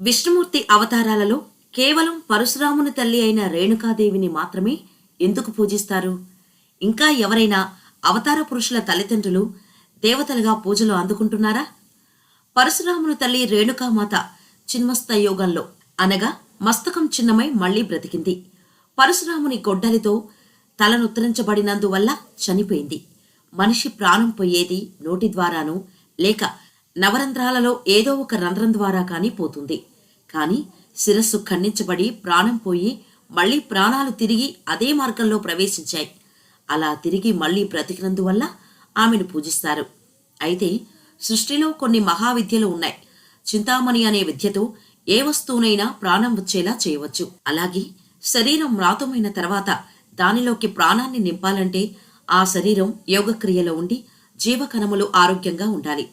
విష్ణుమూర్తి అవతారాలలో కేవలం పరశురాముని తల్లి అయిన రేణుకాదేవిని మాత్రమే ఎందుకు పూజిస్తారు? ఇంకా ఎవరైనా అవతార పురుషుల తల్లిదండ్రులు దేవతలుగా పూజలు అందుకుంటున్నారా? పరశురాముని తల్లి రేణుకామాత చిన్మస్త యోగంలో అనగా మస్తకం చిన్నమై మళ్ళీ బ్రతికింది. పరశురాముని గొడ్డలితో తలనుత్తరించబడినందువల్ల చనిపోయింది. మనిషి ప్రాణం పోయేది నోటి ద్వారాను లేక నవరంధ్రాలలో ఏదో ఒక రంధ్రం ద్వారా కానీ పోతుంది. కానీ శిరస్సు ఖండించబడి ప్రాణం పోయి మళ్ళీ ప్రాణాలు తిరిగి అదే మార్గంలో ప్రవేశించాయి. అలా తిరిగి మళ్ళీ బ్రతికినందువల్ల ఆమెను పూజిస్తారు. అయితే సృష్టిలో కొన్ని మహావిద్యలు ఉన్నాయి. చింతామణి అనే విద్యతో ఏ వస్తువునైనా ప్రాణం వచ్చేలా చేయవచ్చు. అలాగే శరీరం మ్రాతమైన తర్వాత దానిలోకి ప్రాణాన్ని నింపాలంటే ఆ శరీరం యోగక్రియలో ఉండి జీవకణములు ఆరోగ్యంగా ఉండాలి.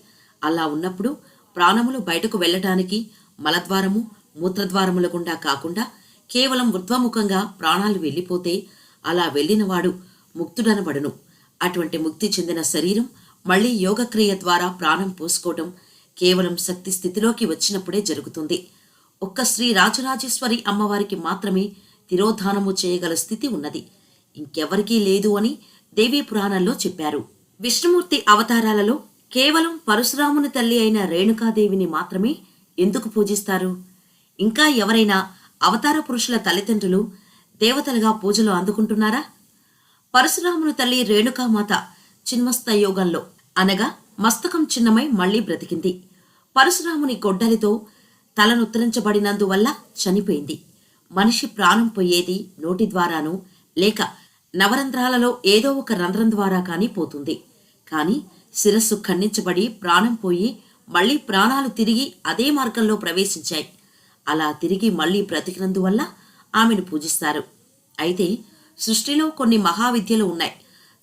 అలా ఉన్నప్పుడు ప్రాణములు బయటకు వెళ్ళటానికి మలద్వారము మూత్రద్వారముల గుండా కాకుండా కేవలం ఉర్ధ్వముఖంగా ప్రాణాలు వెళ్ళిపోతే అలా వెళ్ళినవాడు ముక్తుడనబడును. అటువంటి ముక్తి చెందిన శరీరం మళ్ళీ యోగక్రియ ద్వారా ప్రాణం పోసుకోవటం కేవలం శక్తి స్థితిలోకి వచ్చినప్పుడే జరుగుతుంది. ఒక్క శ్రీ రాజరాజేశ్వరి అమ్మవారికి మాత్రమే తిరోధానము చేయగల స్థితి ఉన్నది. ఇంకెవరికీ లేదు అని దేవీ పురాణంలో చెప్పారు. విష్ణుమూర్తి అవతారాలలో కేవలం పరశురాముని తల్లి అయిన రేణుకాదేవిని మాత్రమే ఎందుకు పూజిస్తారు? ఇంకా ఎవరైనా అవతార పురుషుల తల్లిదండ్రులు దేవతలుగా పూజలు అందుకుంటున్నారా? పరశురాముని తల్లి రేణుకామాత చిన్మస్త యోగంలో అనగా మస్తకం చిన్నమై మళ్ళీ బ్రతికింది. పరశురాముని గొడ్డలితో తలనుత్తరించబడినందువల్ల చనిపోయింది. మనిషి ప్రాణం పోయేది నోటి ద్వారాను లేక నవరంధ్రాలలో ఏదో ఒక రంధ్రం ద్వారా కానీ పోతుంది. కానీ శిరస్సు ఖండించబడి ప్రాణం పోయి మళ్ళీ ప్రాణాలు తిరిగి అదే మార్గంలో ప్రవేశించాయి. అలా తిరిగి మళ్ళీ బ్రతికినందువల్ల ఆమెను పూజిస్తారు. అయితే సృష్టిలో కొన్ని మహావిద్యలు ఉన్నాయి.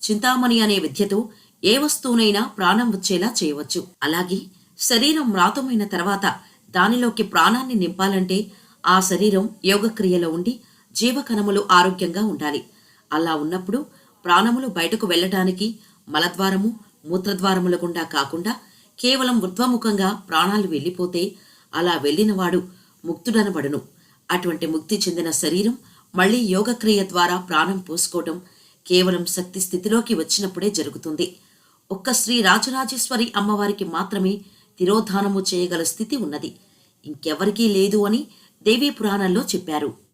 చింతామణి అనే విద్యతో ఏ వస్తువునైనా ప్రాణం వచ్చేలా చేయవచ్చు. అలాగే శరీరం మ్రాతమైన తర్వాత దానిలోకి ప్రాణాన్ని నింపాలంటే ఆ శరీరం యోగక్రియలో ఉండి జీవకణములు ఆరోగ్యంగా ఉండాలి. అలా ఉన్నప్పుడు ప్రాణములు బయటకు వెళ్ళటానికి మలద్వారము మూత్రద్వారముల గుండా కాకుండా కేవలం ఉర్ధ్వముఖంగా ప్రాణాలు వెళ్ళిపోతే అలా వెళ్ళినవాడు ముక్తుడనబడును. అటువంటి ముక్తి చెందిన శరీరం మళ్ళీ యోగక్రియ ద్వారా ప్రాణం పోసుకోవటం కేవలం శక్తి స్థితిలోకి వచ్చినప్పుడే జరుగుతుంది. ఒక్క శ్రీ రాజరాజేశ్వరి అమ్మవారికి మాత్రమే తిరోధానము చేయగల స్థితి ఉన్నది. ఇంకెవరికీ లేదు అని దేవీ పురాణంలో చెప్పారు.